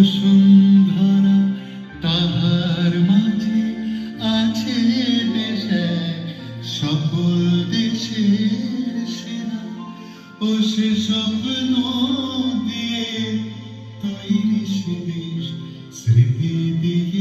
বসুন্ধরা তাহার মাঝে আছে দেশে সকল দেশের সেরা ও সে স্বপ্ন দিয়ে তৈরি সে দেশ, স্মৃতি দিয়ে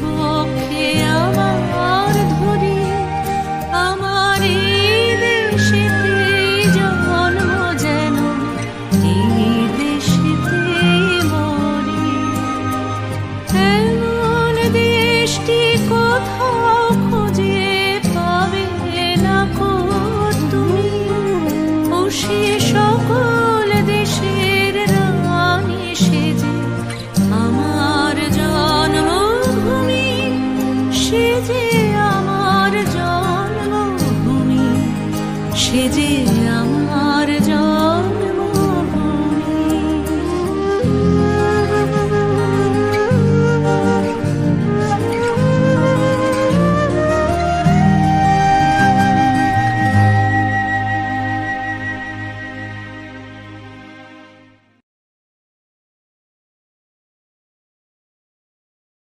boki সেজে